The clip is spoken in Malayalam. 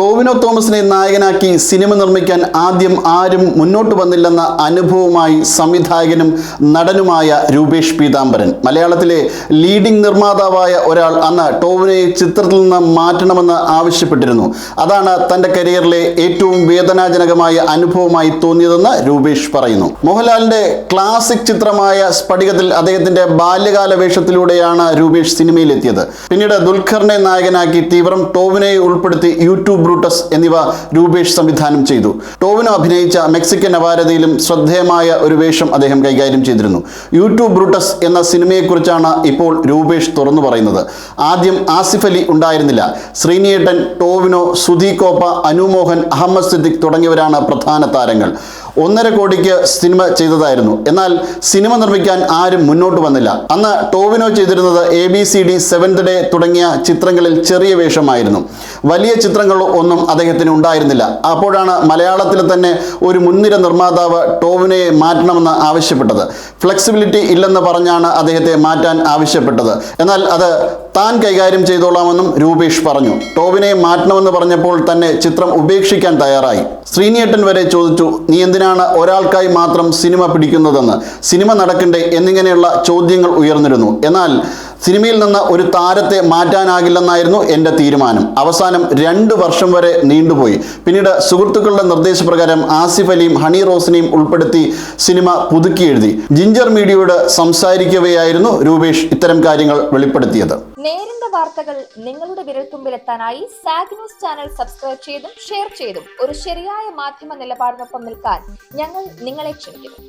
ടോവിനോ തോമസിനെ നായകനാക്കി സിനിമ നിർമ്മിക്കാൻ ആദ്യം ആരും മുന്നോട്ട് വന്നില്ലെന്ന അനുഭവമായി സംവിധായകനും നടനുമായ രൂപേഷ് പീതാംബരൻ. മലയാളത്തിലെ ലീഡിംഗ് നിർമ്മാതാവായ ഒരാൾ അന്ന് ടോവിനോയെ ചിത്രത്തിൽ നിന്ന് മാറ്റണമെന്ന് ആവശ്യപ്പെട്ടിരുന്നു. അതാണ് തന്റെ കരിയറിലെ ഏറ്റവും വേദനാജനകമായ അനുഭവമായി തോന്നിയതെന്ന് രൂപേഷ് പറയുന്നു. മോഹൻലാലിന്റെ ക്ലാസിക് ചിത്രമായ സ്ഫടികത്തിൽ അദ്ദേഹത്തിന്റെ ബാല്യകാല വേഷത്തിലൂടെയാണ് രൂപേഷ് സിനിമയിലെത്തിയത്. പിന്നീട് ദുൽഖറിനെ നായകനാക്കി തീവ്രം ടോവിനെ ഉൾപ്പെടുത്തി യൂട്യൂബ് ബ്രൂട്ടസ് എന്നിവ രൂപേഷ് സംവിധാനം ചെയ്തു. ടോവിനോ അഭിനയിച്ച മെക്സിക്കൻ അപാരതയിലും ശ്രദ്ധേയമായ ഒരു വേഷം അദ്ദേഹം കൈകാര്യം ചെയ്തിരുന്നു. യൂട്യൂബ് ബ്രൂട്ടസ് എന്ന സിനിമയെക്കുറിച്ചാണ് ഇപ്പോൾ രൂപേഷ് തുറന്നു പറയുന്നത്. ആദ്യം ആസിഫ് അലി ഉണ്ടായിരുന്നില്ല. ശ്രീനിയേട്ടൻ ടോവിനോ സുധി കോപ്പ അനുമോഹൻ അഹമ്മദ് സിദ്ദിഖ് തുടങ്ങിയവരാണ് പ്രധാന താരങ്ങൾ. ഒന്നര കോടിക്ക് സിനിമ ചെയ്തതായിരുന്നു. എന്നാൽ സിനിമ നിർമ്മിക്കാൻ ആരും മുന്നോട്ട് വന്നില്ല. അന്ന് ടോവിനോ ചെയ്തിരുന്നത് A B C D seventh day തുടങ്ങിയ ചിത്രങ്ങളിൽ ചെറിയ വേഷമായിരുന്നു. വലിയ ചിത്രങ്ങൾ ഒന്നും അദ്ദേഹത്തിന് ഉണ്ടായിരുന്നില്ല. അപ്പോഴാണ് മലയാളത്തിൽ തന്നെ ഒരു മുൻനിര നിർമ്മാതാവ് ടോവിനയെ മാറ്റണമെന്ന് ആവശ്യപ്പെട്ടത്. ഫ്ലെക്സിബിലിറ്റി ഇല്ലെന്ന് പറഞ്ഞാണ് അദ്ദേഹത്തെ മാറ്റാൻ ആവശ്യപ്പെട്ടത്. എന്നാൽ അത് താൻ കൈകാര്യം ചെയ്തോളാമെന്നും രൂപേഷ് പറഞ്ഞു. ടോവിനെ മാറ്റണമെന്ന് പറഞ്ഞപ്പോൾ തന്നെ ചിത്രം ഉപേക്ഷിക്കാൻ തയ്യാറായി. ശ്രീനിയേട്ടൻ വരെ ചോദിച്ചു നീ എന്തിനാണ് ഒരാൾക്കായി മാത്രം സിനിമ പിടിക്കുന്നതെന്ന്? സിനിമ നടക്കണ്ടേ? എന്നിങ്ങനെയുള്ള ചോദ്യങ്ങൾ ഉയർന്നിരുന്നു. എന്നാൽ സിനിമയിൽ നിന്ന് ഒരു താരത്തെ മാറ്റാനാകില്ലെന്നായിരുന്നു എന്റെ തീരുമാനം. അവസാനം രണ്ട് വർഷം വരെ നീണ്ടുപോയി. പിന്നീട് സുഹൃത്തുക്കളുടെ നിർദ്ദേശപ്രകാരം ആസിഫ് അലിയും ഹണി റോസിനെയും ഉൾപ്പെടുത്തി സിനിമ പുതുക്കി എഴുതി. ജിഞ്ചർ മീഡിയയോട് സംസാരിക്കവെയായിരുന്നു രൂപേഷ് ഇത്തരം കാര്യങ്ങൾ വെളിപ്പെടുത്തിയത്. നേരിന്റെ വാർത്തകൾ നിങ്ങളുടെ വിരൽത്തുമ്പിലെത്താനായി സാഗ് ന്യൂസ് ചാനൽ സബ്സ്ക്രൈബ് ചെയ്തും ഷെയർ ചെയ്തും ഒരു ശരിയായ മാധ്യമ നിലപാടിനൊപ്പം നിൽക്കാൻ ഞങ്ങൾ നിങ്ങളെ ക്ഷണിക്കുന്നു.